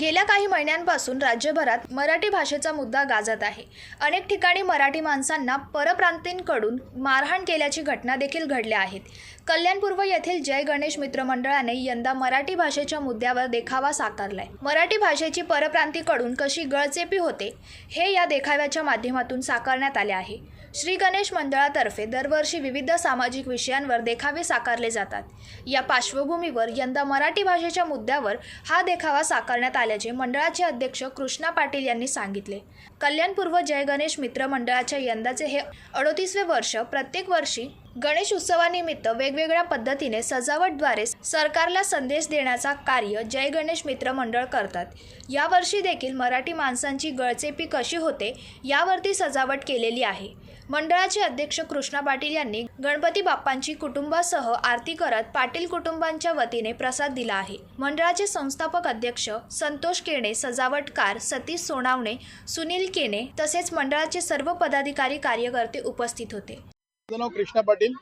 गेल्या काही महिन्यांपासून राज्यभरात मराठी भाषेचा मुद्दा गाजत आहे. अनेक ठिकाणी मराठी माणसांना परप्रांतींकडून मारहाण केल्याची घटना देखील घडल्या आहेत. कल्याणपूर्व येथील जय गणेश मित्रमंडळाने यंदा मराठी भाषेच्या मुद्द्यावर देखावा साकारलाय. मराठी भाषेची परप्रांतीकडून कशी गळचेपी होते हे या देखाव्याच्या माध्यमातून साकारण्यात आले आहे. श्री गणेश मंडळातर्फे दरवर्षी विविध सामाजिक विषयांवर देखावे साकारले जातात. या पार्श्वभूमीवर यंदा मराठी भाषेच्या मुद्द्यावर हा देखावा साकारण्यात आल्याचे मंडळाचे अध्यक्ष कृष्णा पाटील यांनी सांगितले. कल्याणपूर्व जय गणेश मित्र मंडळाच्या यंदाचे हे अडोतीसवे वर्ष प्रत्येक वर्षी गणेश उत्सवानिमित्त वेगवेगळ्या पद्धतीने सजावटद्वारे सरकारला संदेश देण्याचा कार्य जय गणेश मित्र मंडळ करतात. यावर्षी देखील मराठी माणसांची गळचेपी कशी होते यावरती सजावट केलेली आहे. मंडळाचे अध्यक्ष कृष्णा पाटील यांनी गणपती बाप्पांची कुटुंबासह आरती करत पाटील कुटुंबांच्या वतीने प्रसाद दिला आहे. मंडळाचे संस्थापक अध्यक्ष संतोष केणे सजावटकार सतीश सोनावणे सुनील केणे तसेच मंडळाचे सर्व पदाधिकारी कार्यकर्ते उपस्थित होते. माझं नाव कृष्णा पाटील.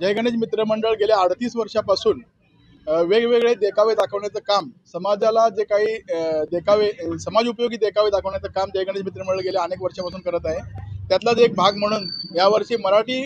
जय गणेश गेल्या अडतीस वर्षापासून वेगवेगळे देखावे दाखवण्याचं काम समाजाला जे काही देखावे समाज उपयोगी देखावे दाखवण्याचं काम जय गणेश मित्र गेल्या अनेक वर्षापासून करत आहे. त्यातलाच एक भाग म्हणून यावर्षी मराठी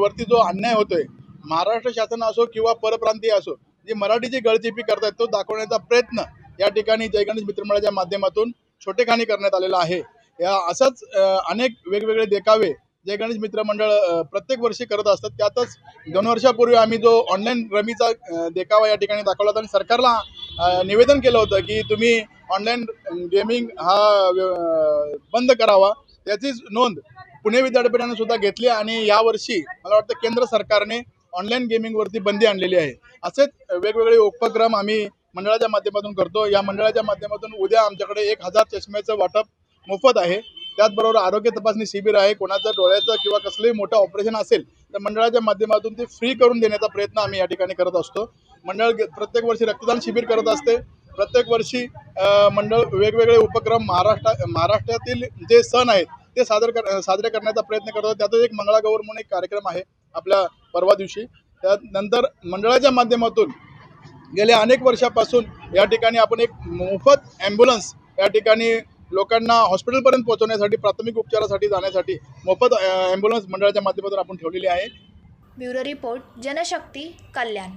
वरती जो अन्याय होतोय महाराष्ट्र शासन असो किंवा परप्रांतीय असो जे मराठीची गळचिपी करतायत तो दाखवण्याचा प्रयत्न या ठिकाणी जय गणेश माध्यमातून छोटेखानी करण्यात आलेला आहे. या असंच अनेक वेगवेगळे देखावे जय गणेश मित्र मंडळ प्रत्येक वर्षी करत असतात त्यातच दोन वर्षापूर्वी आम्ही जो ऑनलाईन रमीचा देखावा या ठिकाणी दाखवला होता आणि सरकारला निवेदन केलं होतं की तुम्ही ऑनलाईन गेमिंग हा बंद करावा. त्याचीच नोंद पुणे विद्यापीठाने सुद्धा घेतली आणि यावर्षी मला वाटतं केंद्र सरकारने ऑनलाईन गेमिंगवरती बंदी आणलेली आहे. असेच वेगवेगळे उपक्रम आम्ही मंडळाच्या माध्यमातून करतो. या मंडळाच्या माध्यमातून उद्या आमच्याकडे एक हजार चष्म्याचं वाटप मोफत आहे. त्याचबरोबर आरोग्य तपासणी शिबिर आहे. कोणाचं डोळ्याचं किंवा कसलंही मोठं ऑपरेशन असेल तर मंडळाच्या माध्यमातून ते फ्री करून देण्याचा प्रयत्न आम्ही या ठिकाणी करत असतो. मंडळ गे- प्रत्येक वर्षी रक्तदान शिबिर करत असते. प्रत्येक वर्षी मंडळ वेगवेगळे उपक्रम महाराष्ट्र महाराष्ट्रातील जे सण आहेत ते सादर कर साजरे करण्याचा प्रयत्न करतो त्यातच एक मंगळागौर म्हणून एक कार्यक्रम आहे आपल्या परवा दिवशी. त्यानंतर मंडळाच्या माध्यमातून गेल्या अनेक वर्षापासून या ठिकाणी आपण एक मोफत ॲम्ब्युलन्स या ठिकाणी लोकांना हॉस्पिटलपर्यंत पोहोचवण्यासाठी प्राथमिक उपचारासाठी जाण्यासाठी मोफत ॲम्ब्युलन्स मंडळाच्या माध्यमातून आपण ठेवलेली आहे. Bureau report Janshakti Kalyan.